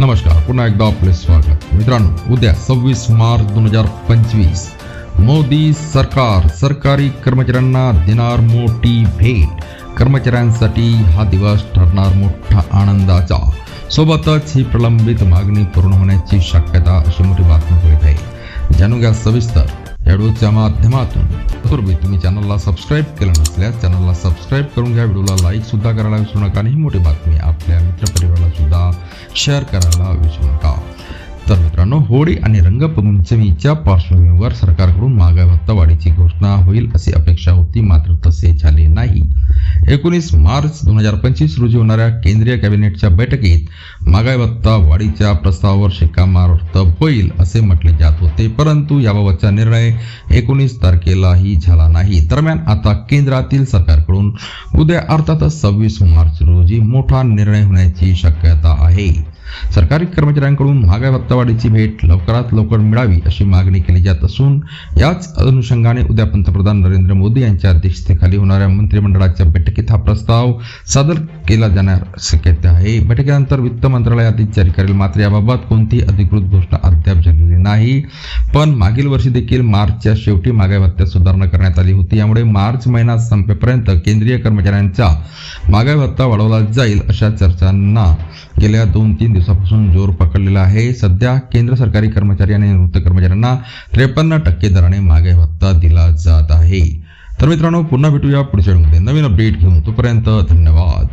नमस्कार पुन्हा एकदा आपले स्वागत. मित्रांनो उद्या सव्वीस मार्च दोन हजार पंचवीस. मोदी सरकार सरकारी कर्मचाऱ्यांना देणार मोठी भेट. कर्मचाऱ्यांसाठी हा दिवस ठरणार मोठा आनंदाचा. सोबतच ही प्रलंबित मागणी पूर्ण होण्याची शक्यता अशी मोठी बातमी होत आहे. जाणून घ्या सविस्तर व्हिडिओच्या माध्यमातून. पूर्वी तुम्ही चॅनलला सबस्क्राईब केलं नसल्यास चॅनलला सबस्क्राईब करून घ्या. व्हिडिओला लाईक सुद्धा करायला विसरू नका आणि ही मोठी बातमी आपल्या मित्र शेअर करायला विसरू नका तर मित्रांनो होळी आणि रंगपंचमीच्या पार्श्वभूमीवर सरकारकडून महागाई भत्ता वाढीची घोषणा होईल अशी अपेक्षा होती मात्र तसे झाले नाही. एकोणीस मार्च दोन हजार पंचवीस रोजी होणाऱ्या केंद्रीय कॅबिनेटच्या बैठकीत महागाई भत्ता वाढीच्या प्रस्तावावर शिक्कामार्तब होईल असे म्हटले जात होते. परंतु याबाबतचा निर्णय एकोणीस तारखेलाही झाला नाही. दरम्यान आता केंद्रातील सरकारकडून उद्या अर्थातच सव्वीस मार्च रोजी मोठा निर्णय होण्याची शक्यता आहे. सरकारी कर्मचाऱ्यांकडून महागाई भत्तावाढीची भेट लवकरात लवकर मिळावी अशी मागणी केली जात असून याच अनुषंगाने उद्या पंतप्रधान नरेंद्र मोदी यांच्या अध्यक्षतेखाली होणाऱ्या मंत्रिमंडळाच्या बैठकीत हा प्रस्ताव सादर केला जाणार शक्यता आहे. बैठकीनंतर वित्त मंत्रालय आदेश जारी करेल मात्र याबाबत कोणतीही अधिकृत घोषणा अद्याप झालेली नाही. पण मागील वर्षी देखील मार्चच्या शेवटी महागाई भत्त्यात सुधारणा करण्यात आली होती. यामुळे मार्च महिना संपेपर्यंत केंद्रीय कर्मचाऱ्यांचा मागाई भत्ता वाढवला जाईल अशा चर्चांना गेल्या दोन तीन दिवसापासून जोर पकडलेला आहे. सध्या केंद्र सरकारी कर्मचारी आणि निवृत्त कर्मचाऱ्यांना त्रेपन्न टक्के दराने मागे भत्ता दिला जात आहे. तर मित्रांनो पुन्हा भेटूया पुढच्या नवीन अपडेट घेऊन तोपर्यंत धन्यवाद.